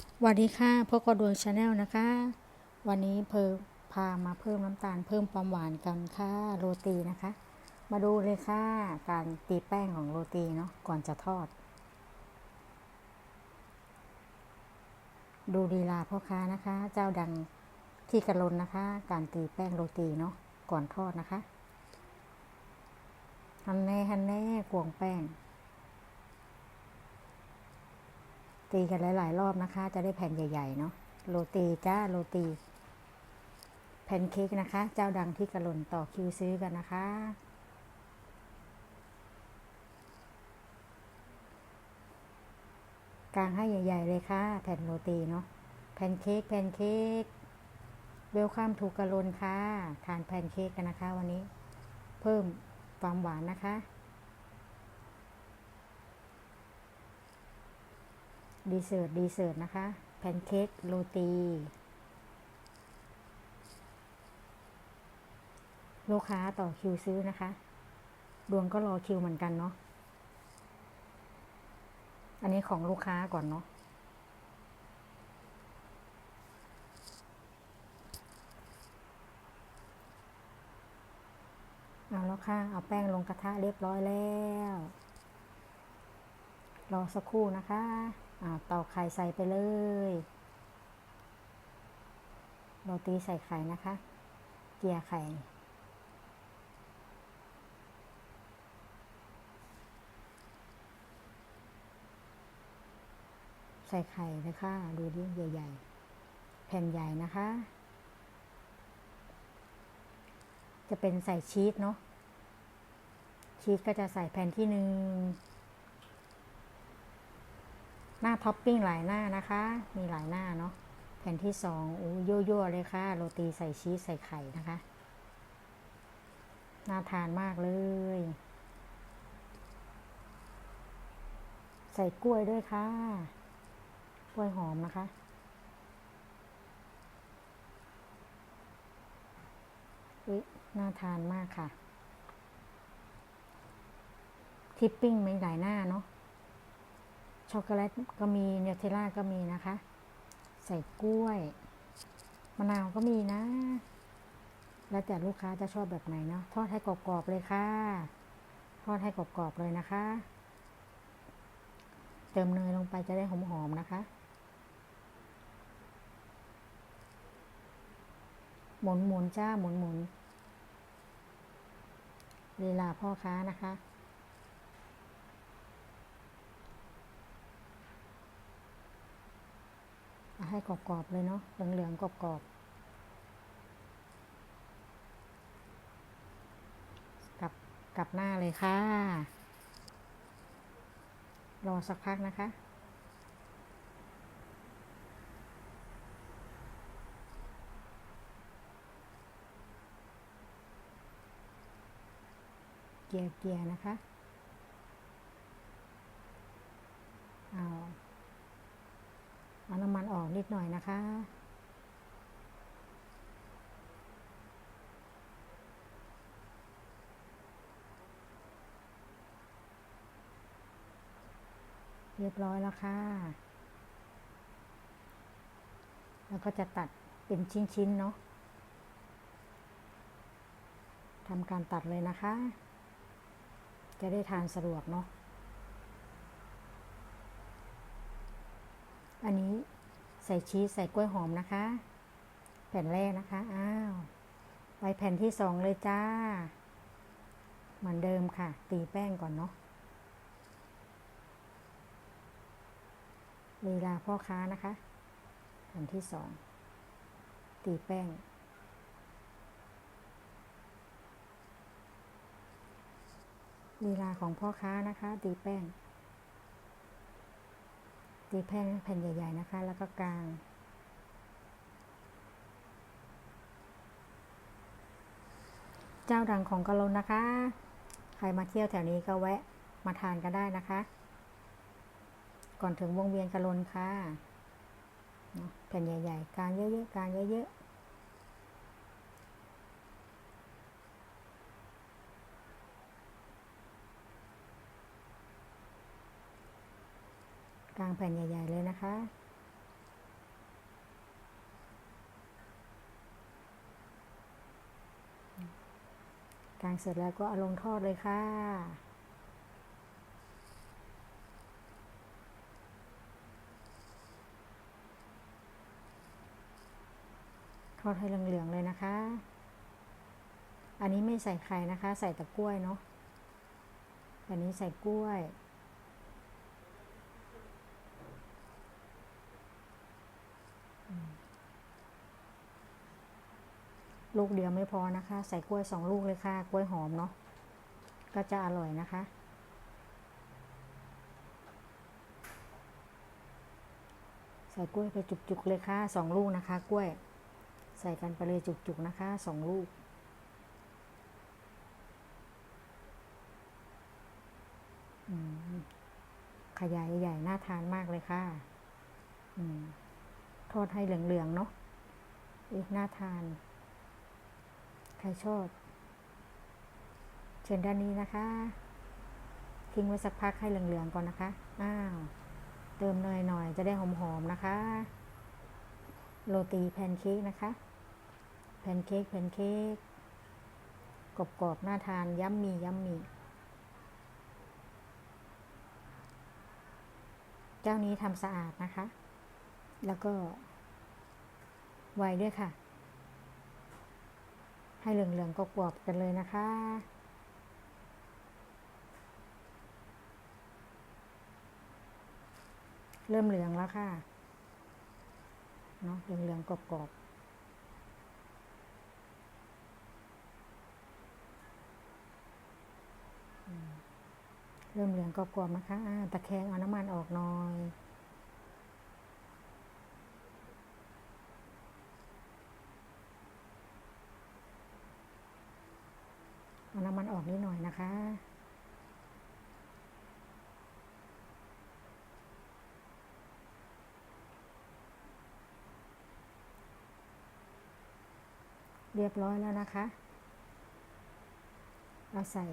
สวัสดีค่ะพบกับดวงชาแนลนะคะ วันนี้เพอพามาเพิ่มน้ำตาลเพิ่มความหวานกันค่ะโรตีนะคะ มาดูเลยค่ะการตีแป้งของโรตีเนาะก่อนจะทอด ดูดีลาพ่อค้านะคะ เจ้าดังที่กระลนนะคะ การตีแป้งโรตีเนาะก่อนทอดนะคะฮันแน่ฮันแน่กวงแป้ง ตีกันหลาย ๆ รอบนะคะ จะได้แผ่นใหญ่ ๆ เนาะโรตีจ้าโรตี แผ่นเค้กนะคะ เจ้าดังที่กระหล่นต่อคิวซื้อกันนะคะ กลางให้ใหญ่ ๆ เลยค่ะ แผ่นโรตีเนาะแผ่นเค้กแผ่นเค้กเวลคัมถูกกระลนค่ะ ทานแผ่นเค้กกันนะคะ วันนี้ เพิ่มความหวานนะคะ ดีเซอร์ตดีเซอร์ตนะคะ แพนเค้กโรตี ลูกค้าต่อคิวซื้อนะคะ ดวงก็รอคิวเหมือนกันเนาะ อันนี้ของลูกค้าก่อนเนาะเอาแล้วค่ะ เอาแป้งลงกระทะเรียบร้อยแล้ว รอสักครู่นะคะ ตอกไข่ใส่ไปเลยโรตีใส่ไข่นะคะ เกียร์ไข่ ใส่ไข่เลยค่ะ ดูดิใหญ่ ๆ แผ่นใหญ่นะคะ จะเป็นใส่ชีสเนาะชีสก็จะใส่แผ่นที่หนึ่ง หน้าท็อปปิ้งหลายหน้านะคะ มีหลายหน้าเนาะแผ่นที่สองอู้ยั่วๆเลยค่ะ โรตีใส่ชีสใส่ไข่นะคะ น่าทานมากเลย ใส่กล้วยด้วยค่ะ กล้วยหอมนะคะ อุ๊ย น่าทานมากค่ะ ทิปปิ้งไมีหลายหน้าเนาะ ช็อกโกแลตก็มีเนเทล่าก็มีนะคะ ใส่กล้วย มะนาวก็มีนะ แล้วแต่ลูกค้าจะชอบแบบไหนเนาะทอดให้กรอบๆเลยค่ะ ทอดให้กรอบๆเลยนะคะ เติมเนยลงไปจะได้หอมๆนะคะ หมุนหมุนจ้าหมุนหมุนลีลาพ่อค้านะคะ ให้กรอบๆเลยเนาะ เหลืองๆกรอบๆ กลับกลับหน้าเลยค่ะ รอสักพักนะคะเกียร์เกียร์นะคะ เอา เอาน้ำมันออกนิดหน่อยนะคะ เรียบร้อยแล้วค่ะ แล้วก็จะตัดเป็นชิ้นๆเนาะทำการตัดเลยนะคะ จะได้ทานสะดวกเนาะ อันนี้ใส่ชีสใส่กล้วยหอมนะคะ แผ่นแรกนะคะ อ้าว ไปแผ่นที่สองเลยจ้า เหมือนเดิมค่ะ ตีแป้งก่อนเนาะลีลาพ่อค้านะคะ แผ่นที่สอง ตีแป้ง ลีลาของพ่อค้านะคะ ตีแป้ง ตีแผ่นแผ่นใหญ่ ๆนะคะ แล้วก็กลางเจ้าดังของกะลนนะคะ ใครมาเที่ยวแถวนี้ก็แวะมาทานก็ได้นะคะ ก่อนถึงวงเวียนกะลนค่ะแผ่นใหญ่ ๆกลางเยอะๆกลางเยอะๆ กลางแผ่นใหญ่ ๆ เลยนะคะ กลางเสร็จแล้วก็เอาลงทอดเลยค่ะทอดให้เหลือง ๆ เลยนะคะ อันนี้ไม่ใส่ไข่นะคะ ใส่แต่กล้วยเนาะอันนี้ใส่กล้วย ลูกเดียวไม่พอนะคะ ใส่กล้วยสองลูกเลยค่ะ กล้วยหอมเนาะ ก็จะอร่อยนะคะ ใส่กล้วยไปจุกๆเลยค่ะสองลูกนะคะ กล้วย ใส่กันไปเลยจุกๆนะคะสองลูกขยายใหญ่น่าทานมากเลยค่ะอทอดให้เหลืองๆเนาะอีกน่าทาน ใครชอบ เชิญด้านนี้นะคะ ทิ้งไว้สักพักให้เหลืองๆก่อนนะคะ อ้าว เติมเนยหน่อยจะได้หอมๆนะคะ โรตีแพนเค้กนะคะ แพนเค้กแพนเค้กกรอบๆน่าทานยัมมียัมมีเจ้านี้ทำสะอาดนะคะ แล้วก็ไวด้วยค่ะ ให้เหลืองๆกรอบกันเลยนะคะ เริ่มเหลืองแล้วค่ะ เนาะเหลืองๆกรอบๆเริ่มเหลืองกรอบๆนะคะ ตะแคงเอาน้ำมันออกหน่อย เอา น้ำมันออกนิดหน่อยนะคะ เรียบร้อยแล้วนะคะ เราใส่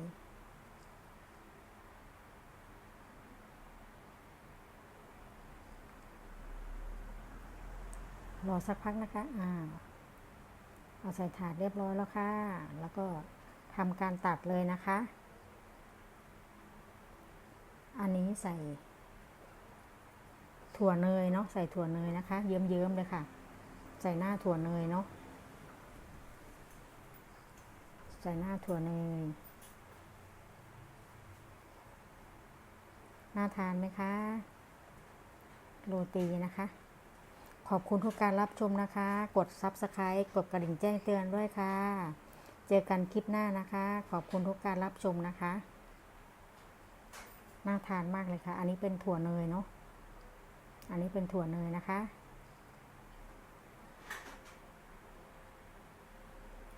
รอสักพักนะคะ อ่า เอาใส่ถาดเรียบร้อยแล้วค่ะ แล้วก็ ทำการตัดเลยนะคะ อันนี้ใส่ ถั่วเนยเนาะใส่ถั่วเนยนะคะ เยิ้มๆเลยค่ะ ใส่หน้าถั่วเนยเนาะใส่หน้าถั่วเนยน่าทานไหมคะ โรตีนะคะ ขอบคุณทุกการรับชมนะคะ กด Subscribe กดกระดิ่งแจ้งเตือนด้วยค่ะ เจอกันคลิปหน้านะคะ ขอบคุณทุกการรับชมนะคะ น่าทานมากเลยค่ะ อันนี้เป็นถั่วเนยเนาะ อันนี้เป็นถั่วเนยนะคะ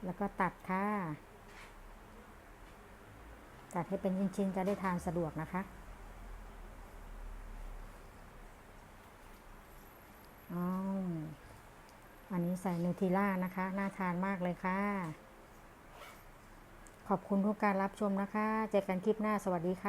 แล้วก็ตัดค่ะ ตัดให้เป็นชิ้นๆจะได้ทานสะดวกนะคะอ๋ออันนี้ใส่นูทิล่านะคะ น่าทานมากเลยค่ะ ขอบคุณทุกการรับชมนะคะ เจอกันคลิปหน้าสวัสดีค่ะ